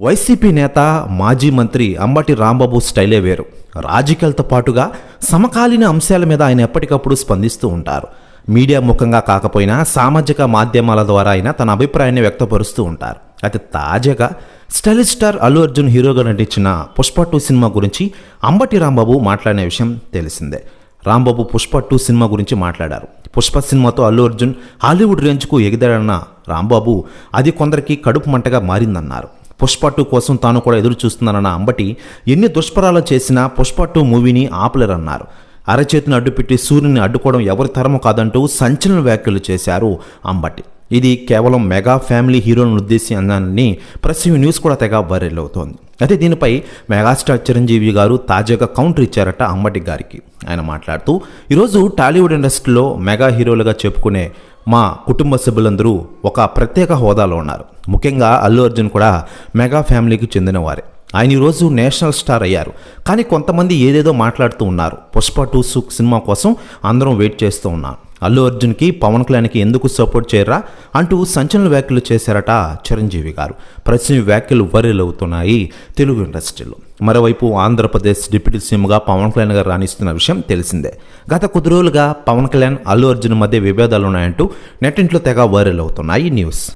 YCP నేత మాజీ మంత్రి అంబటి రాంబాబు స్టైలే వేరు. రాజకీయాలతో పాటుగా సమకాలీన అంశాల మీద ఆయన ఎప్పటికప్పుడు స్పందిస్తూ ఉంటారు. మీడియా ముఖంగా కాకపోయినా సామాజిక మాధ్యమాల ద్వారా అయినా తన అభిప్రాయాన్ని వ్యక్తపరుస్తూ ఉంటారు. అయితే తాజాగా స్టైలిష్ స్టార్ అల్లు అర్జున్ హీరోగా నటించిన పుష్ప టూ సినిమా గురించి అంబటి రాంబాబు మాట్లాడిన విషయం తెలిసిందే. రాంబాబు పుష్ప టూ సినిమా గురించి మాట్లాడారు. పుష్ప సినిమాతో అల్లు అర్జున్ హాలీవుడ్ రేంజ్కు ఎగిదాడన్న రాంబాబు అది కొందరికి కడుపు మంటగా మారిందన్నారు. పుష్ప టూ కోసం తాను కూడా ఎదురు చూస్తున్నానన్న అంబటి ఎన్ని దుష్పరాలు చేసినా పుష్ప టూ మూవీని ఆపలేరన్నారు. అరచేతిని అడ్డుపెట్టి సూర్యుని అడ్డుకోవడం ఎవరి తరము కాదంటూ సంచలన వ్యాఖ్యలు చేశారు అంబటి. ఇది కేవలం మెగా ఫ్యామిలీ హీరోలను ఉద్దేశించాలని ప్రెస్ న్యూస్ కూడా తెగ వైరల్ అవుతోంది. అయితే దీనిపై మెగాస్టార్ చిరంజీవి గారు తాజాగా కౌంటర్ ఇచ్చారట అంబటి గారికి. ఆయన మాట్లాడుతూ ఈరోజు టాలీవుడ్ ఇండస్ట్రీలో మెగా హీరోలుగా చెప్పుకునే మా కుటుంబ సభ్యులందరూ ఒక ప్రత్యేక హోదాలో ఉన్నారు. ముఖ్యంగా అల్లు అర్జున్ కూడా మెగా ఫ్యామిలీకి చెందినవారే. ఆయన ఈరోజు నేషనల్ స్టార్ అయ్యారు. కానీ కొంతమంది ఏదేదో మాట్లాడుతూ ఉన్నారు. పుష్ప టూ సుక్ సినిమా కోసం అందరం వెయిట్ చేస్తూ ఉన్నాం. అల్లు అర్జున్కి పవన్ కళ్యాణ్కి ఎందుకు సపోర్ట్ చేయరా అంటూ సంచలన వ్యాఖ్యలు చేశారట చిరంజీవి గారు. ప్రశ్న వ్యాఖ్యలు వైరల్ అవుతున్నాయి తెలుగు ఇండస్ట్రీలో. మరోవైపు ఆంధ్రప్రదేశ్ డిప్యూటీ సీఎంగా పవన్ కళ్యాణ్ గారు రాణిస్తున్న విషయం తెలిసిందే. గత కొద్ది రోజులుగా పవన్ కళ్యాణ్ అల్లు అర్జున్ మధ్య విభేదాలు ఉన్నాయంటూ నెట్టింట్లో తెగ వైరల్ అవుతున్నాయి న్యూస్.